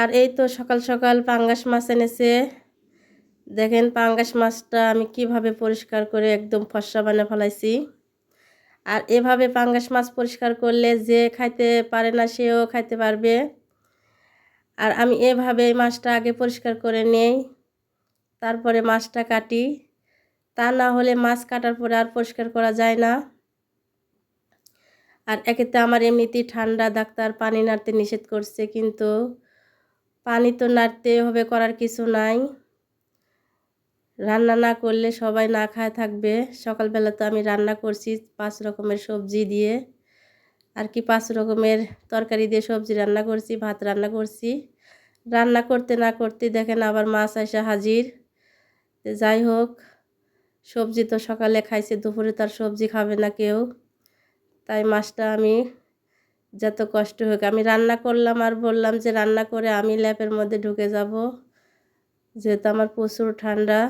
আর এই তো সকাল সকাল পাঙ্গাস মাছ এনেছে। দেখেন পাঙ্গাস মাছটা আমি কীভাবে পরিষ্কার করে একদম ফর্সা বানিয়ে ফেলাইছি। আর এভাবে পাঙ্গাস মাছ পরিষ্কার করলে যে খাইতে পারে না সেও খাইতে পারবে। আর আমি এভাবে মাছটা আগে পরিষ্কার করে নেই, তারপরে মাছটা কাটি। তা না হলে মাছ কাটার পরে আর পরিষ্কার করা যায় না। আর একেতে আমার এমনিতেই ঠান্ডা, ডাক্তার পানি নাড়তে নিষেধ করছে, কিন্তু পানি তো নাড়তে হবে, করার কিছু নাই। রান্না না করলে সবাই না খায় থাকবে। সকালবেলা তো আমি রান্না করছি পাঁচ রকমের সবজি দিয়ে। আর কি পাঁচ রকমের তরকারি দিয়ে সবজি রান্না করছি, ভাত রান্না করছি। রান্না করতে না করতে দেখেন আবার মাছ আসা হাজির। যাই হোক, সবজি তো সকালে খাইছে, দুপুরে তার সবজি খাবে না কেউ। তাই মাছটা আমি যত কষ্ট হোক। আমি রান্না করলাম আর বললাম যে, রান্না করে আমি ল্যাপের মধ্যে ঢুকে যাব। যেহেতু আমার প্রচুর ঠান্ডা,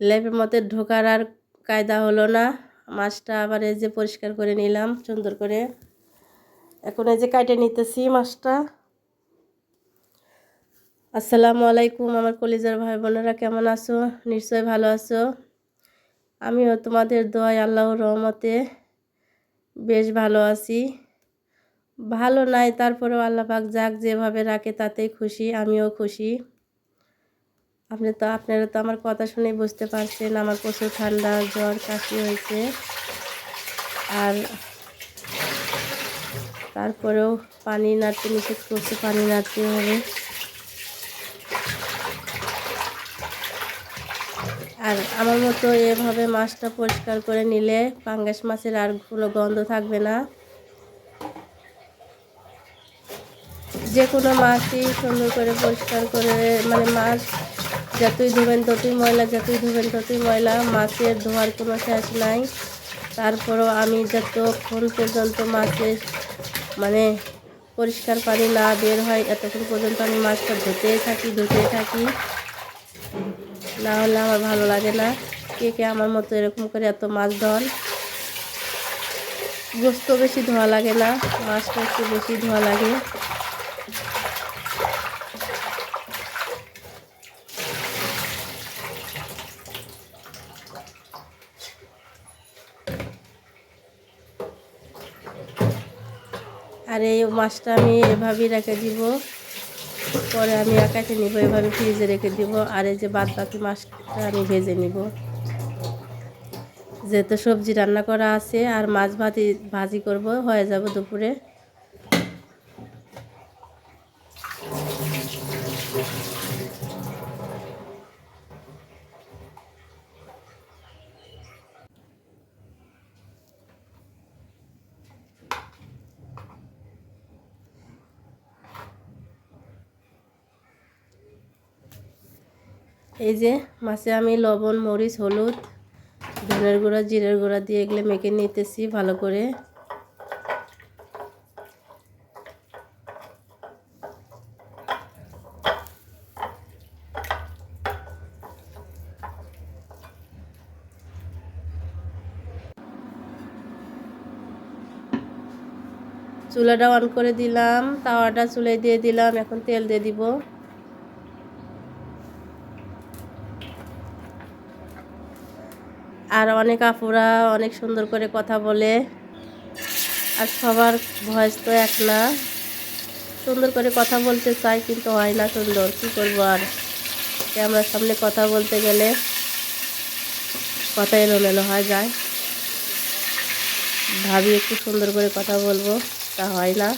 ল্যাপের মধ্যে ঢোকার আর কায়দা হলো না। মাছটা আবার এই যে পরিষ্কার করে নিলাম, সুন্দর করে। এখন এই যে কাটে নিতেছি মাছটা। আসসালামু আলাইকুম আমার কলিজার ভাই বোনেরা, কেমন আছো? নিশ্চয়ই ভালো আছো। আমিও তোমাদের দোয়াই আল্লাহর রহমতে বেশ ভালো আছি। ভালো নাই, তারপরেও আল্লাহ পাক যাক যেভাবে রাখে তাতেই খুশি, আমিও খুশি। আপনি তো, আপনারা তো আমার কথা শুনে বুঝতে পারছেন, আমার প্রচুর ঠান্ডা, জ্বর, কাশি হয়েছে। আর তারপরেও পানি নাড়তে নিষেধ করছে, পানি নাড়তে হবে। আর আমার মতো এভাবে মাছটা পরিষ্কার করে নিলে পাঙ্গাস মাছের আর কোনো গন্ধ থাকবে না। যে কোনো মাছই সুন্দর করে পরিষ্কার করে মানে মাছ যতই ধুবেন ততই ময়লা, যতই ধুবেন ততই ময়লা, মাছের ধোয়ার কোনো শেষ নাই। তারপরও আমি যতক্ষণ পর্যন্ত মাছের মানে পরিষ্কার পানি না বের হয়, এতক্ষণ পর্যন্ত আমি মাছটা ধুতেই থাকি ধুতেই থাকি। না হলে আমার ভালো লাগে না। কে কে আমার মতো এরকম করে এত মাছ ধন গোস্ত বেশি ধোয়া লাগে না মাছটা একটু বেশি ধোয়া লাগে। আর এই মাছটা আমি এভাবেই রেখে দিব। পরে আমি কেটে নিব, এভাবে ফ্রিজে রেখে দিব। আর এই যে বাদ বাকি মাছটা আমি ভেজে নিব। যেহেতু সবজি রান্না করা আছে, আর মাছ ভাজি ভাজি করব, হয়ে যাব দুপুরে। এই যে মাছে আমি লবণ, মরিচ, হলুদ, ধনের গুঁড়া, জিরের গুঁড়া দিয়ে এগুলো মেখে নিতেছি ভালো করে। চুলাটা অন করে দিলাম, তাওয়াটা চুলে দিয়ে দিলাম, এখন তেল দিয়ে দিব। আর অনেক আপুরা অনেক সুন্দর করে কথা বলে। আর সবার ভয়েস তো এক না। সুন্দর করে কথা বলতে চাই, কিন্তু হয় না সুন্দর। কী করব আর? ক্যামেরার সামনে কথা বলতে গেলে কথা এলোমেলো হয়ে যায়। ভাবি একটু সুন্দর করে কথা বলব, তা হয় না।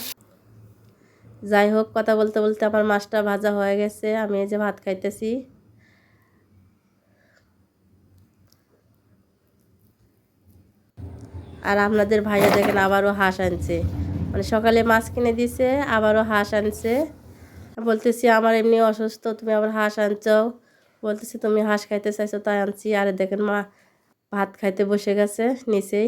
যাই হোক, কথা বলতে বলতে আমার মাছটা ভাজা হয়ে গেছে। আমি এই যে ভাত খাইতেছি। আর আপনাদের ভাইয়া দেখেন আবারও হাঁস আনছে। মানে সকালে মাছ কিনে দিছে, আবারও হাঁস আনছে। বলতেছি, আমার এমনি অসুস্থ, তুমি আবার হাঁস আনছ? বলতেছি, তুমি হাঁস খাইতে চাইছো, তাই আনছি। আর দেখেন মা ভাত খাইতে বসে গেছে নিচেই।